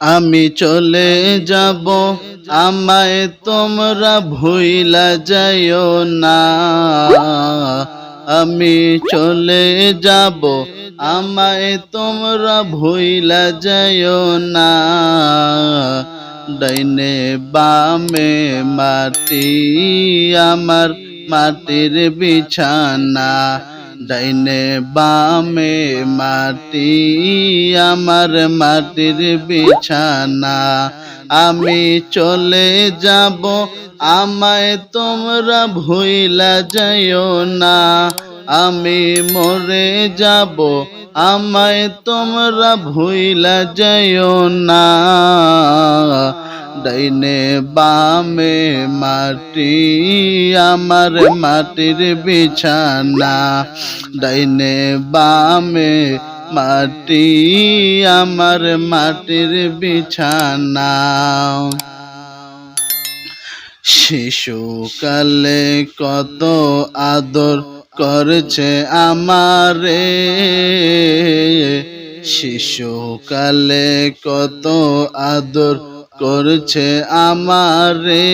আমি চলে যাব, আমায় তোমরা ভুইলা যাইও না। আমি চলে যাব, আমায় তোমরা ভুইলা যাইও না। ডাইনে বামে মাটি, আমার মাটির বিছানা। ডাইনে বামে মাটি, আমার মাটির বিছানা। আমি চলে যাব, আমায় তোমরা ভুইলা যাইও না। আমি মরে যাব, আমায় তোমরা ভুইলা যাইও না। ডাইনে বামে মাটি, আমার মাটির বিছানা। ডাইনে বামে মাটি, আমার মাটির বিছানা। শিশুকালে কত আদর করছে আমারে। শিশুকালে কত আদর করছে আমারে।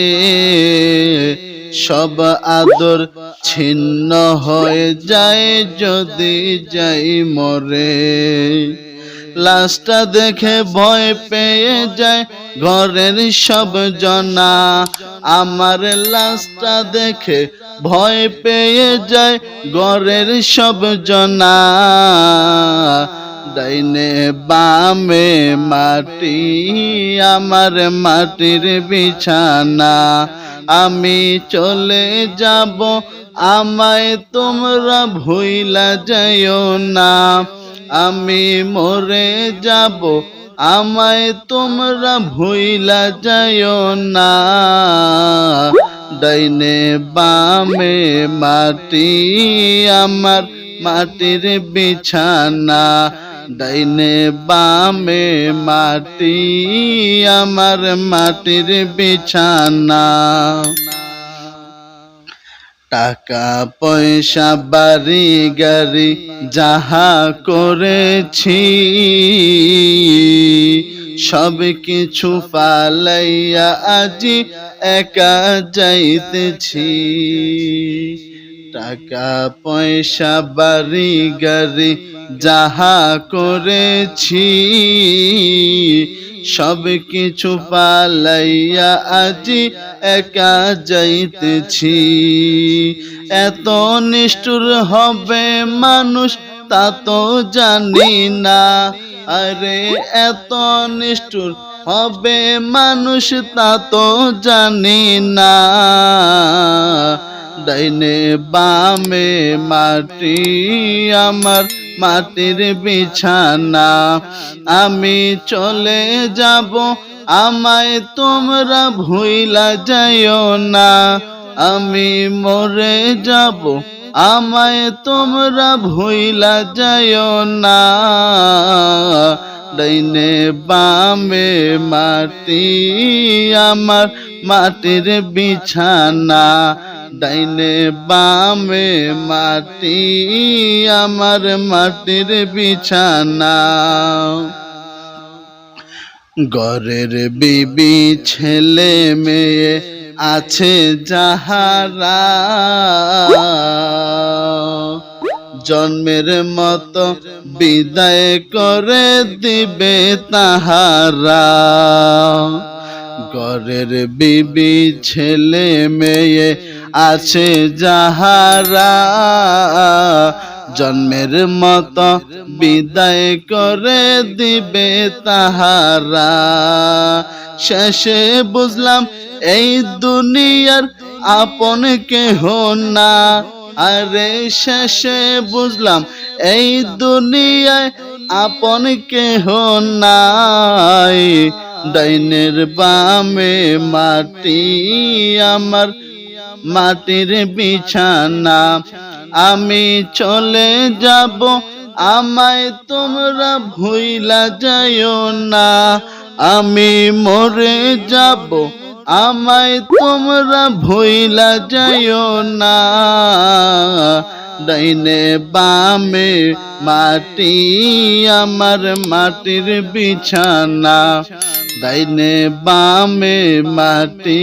সব আদর ছিন্ন হয়ে যায় যদি যাই মরে। লাশটা দেখে ভয় পেয়ে যায় ঘরের সব জনা। আমার লাশটা দেখে ভয় পেয়ে যায় ঘরের সব জনা। ডাইনে বামে মাটি, আমার মাটির বিছানা। আমি চলে যাব, আমায় তোমরা ভুইলা যাইও না। আমি মরে যাব, আমায় তোমরা ভুইলা যাইও না। ডাইনে বামে মাটি, আমার মাটির বিছানা। ডাইনে বামে মাটি, আমার মাটির বিছানা। টাকা, পয়সা, বাড়ি, গাড়ি, যাহা করেছি সব কিছু পালাইয়া আজি একা যাইতেছি। টাকা পয়সা, বাড়ি, গাড়ি যাহা করেছি, সব কিছু পালাইয়া আজি একা যাইতেছি। এত নিষ্ঠুর হবে মানুষ, তা তো জানি না। আরে, এত নিষ্ঠুর হবে মানুষ, তা তো জানি না। ডাইনে বামে মাটি, আমার মাটির বিছানা। আমি চলে যাব, আমায় তোমরা ভুইলা যাইও না। আমি মরে যাব, আমায় তোমরা ভুইলা যাইও না। ডাইনে বামে মাটি, আমার মাটির বিছানা। ডাইনে বামে মাটি, আমার মাটির বিছানা। ঘরের বিবি ছেলে মেয়ে আছে যাহারা। জন্মের মতো বিদায় করে দিবে তাহারা। ঘরের বিবি ছেলে মেয়ে আছে যাহারা। জন্মের মত বিদায় করে দিবে তাহারা। শেষে বুঝলাম এই দুনিয়ার আপন কেহ না। আরে শেষে বুঝলাম এই দুনিয়ায় আপন কেহ নাই। ডাইনের বামে মাটি, আমার মাটির বিছানা। আমি চলে যাব, আমায় তোমরা ভুইলা যাইও না। আমি মরে যাব, আমায় তোমরা ভুইলা যাইও না। ডাইনে বামে মাটি, আমার মাটির বিছানা। ডাইনে বামে মাটি,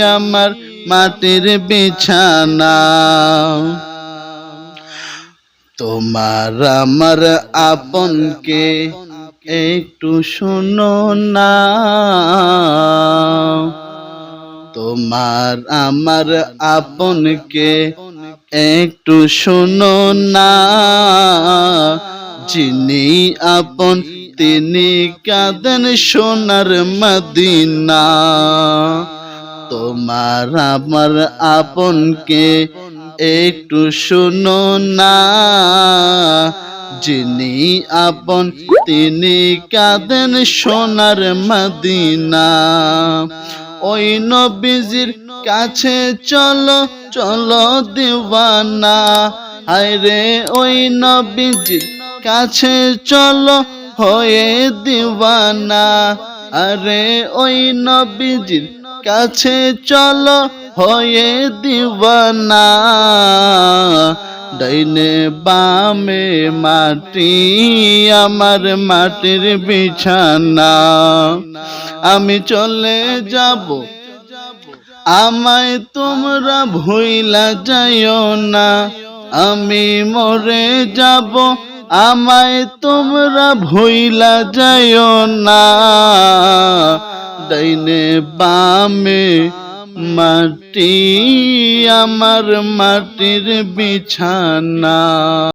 আমার মাটির বিছানা। তোমার আমার আপনকে একটু শুনো না। তোমার আমার আপনকে একটু শুনো না। যিনি আপন, তিনি কাঁদেন সোনার মদিনা। তোমার আমার আপনকে একটু শুনো না। যিনি আপন, তিনি কাঁদেন সোনার মদিনা। ওই নবীজির কাছে চলো চলো দিওয়ানা। রে ওই নবীজির কাছে চলো, হয়ে দিওয়ানা। আরে ওই নবীজির কাছে চলো, হয়ে দিওয়ানা। ডাইনে বামে মাটি, আমার মাটির বিছানা। আমি চলে যাব, আমায় তোমরা ভুইলা যাইও না। আমি মরে যাব আমায় তোমরা ভইলা যায় না। ডাইনে বামে মাটি আমার মাটির বিছানা।